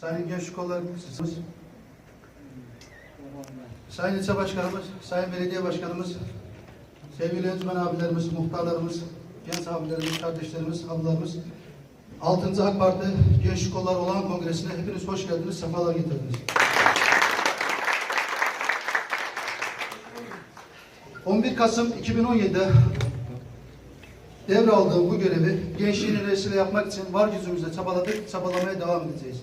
Sayın Gençlik Kolları Sayın İlçe Başkanımız, Sayın Belediye Başkanımız, sevgili öğretmen abilerimiz, muhtarlarımız, genç abilerimiz, kardeşlerimiz, ablalarımız, 6. AK Parti Gençlik Kolları olan kongresine hepiniz hoş geldiniz, sefalar getirdiniz. 11 Kasım 2017'de devraldığım bu görevi gençliğin enerjisiyle yapmak için var gücümüzle çabaladık, çabalamaya devam edeceğiz.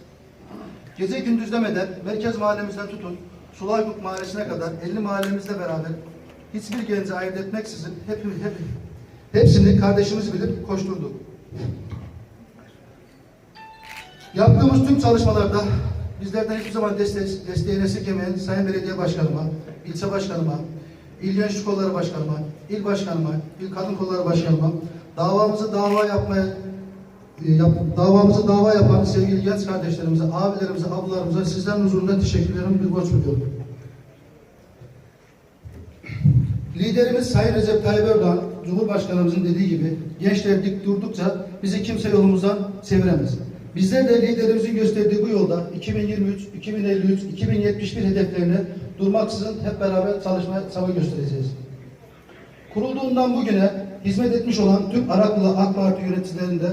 Gece gündüz demeden merkez mahallemizden tutun, Sulaykurt mahallesine kadar 50 mahallemizle beraber hiçbir genci ayırt etmeksizin hep, hep, hepsini kardeşimiz bilip koşturduk. Yaptığımız tüm çalışmalarda bizlerden hiçbir zaman deste desteğini esirgemeyen Sayın Belediye Başkanıma, ilçe başkanıma, İl Gençlik Kolları Başkanıma, il başkanıma, il Kadın Kolları Başkanıma, davamızı dava yapmaya yap, davamızı dava yapan sevgili genç kardeşlerimize, abilerimize, ablalarımıza sizlerin huzurunda teşekkürlerimi bir borç biliyorum. Liderimiz Sayın Recep Tayyip Erdoğan, Cumhurbaşkanımızın dediği gibi gençler dik durdukça bizi kimse yolumuzdan çeviremez. Bizler de liderimizin gösterdiği bu yolda 2023, 2053, 2071 hedeflerine durmaksızın hep beraber çalışmaya çaba göstereceğiz. Kurulduğundan bugüne hizmet etmiş olan tüm Araklı AK Parti yöneticilerinde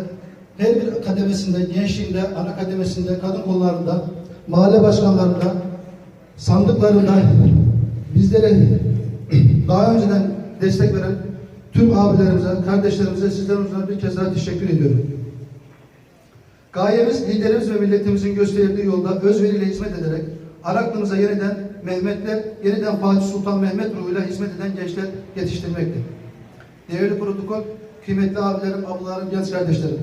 her bir kademesinde, gençliğinde, ana kademesinde, kadın kollarında, mahalle başkanlarında, sandıklarında bizlere daha önceden destek veren tüm abilerimize, kardeşlerimize, sizlerin huzuruna bir kez daha teşekkür ediyorum. Gayemiz liderimiz ve milletimizin gösterdiği yolda özveriyle hizmet ederek Araklımıza yeniden Mehmetler, yeniden Fatih Sultan Mehmet ruhuyla hizmet eden gençler yetiştirmektir. Değerli protokol, kıymetli abilerim, ablalarım, genç kardeşlerim.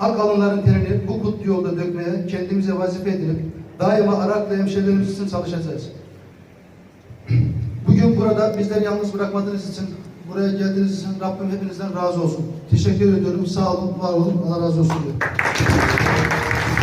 Ak alınların terini bu kutlu yolda dökmeye kendimize vazife edinip daima Araklı hemşehrilerimiz için çalışacağız. Bugün burada bizleri yalnız bırakmadığınız için, buraya geldiğiniz için Rabbim hepinizden razı olsun. Teşekkür ediyorum. Sağ olun, var olun. Allah razı olsun diyorum.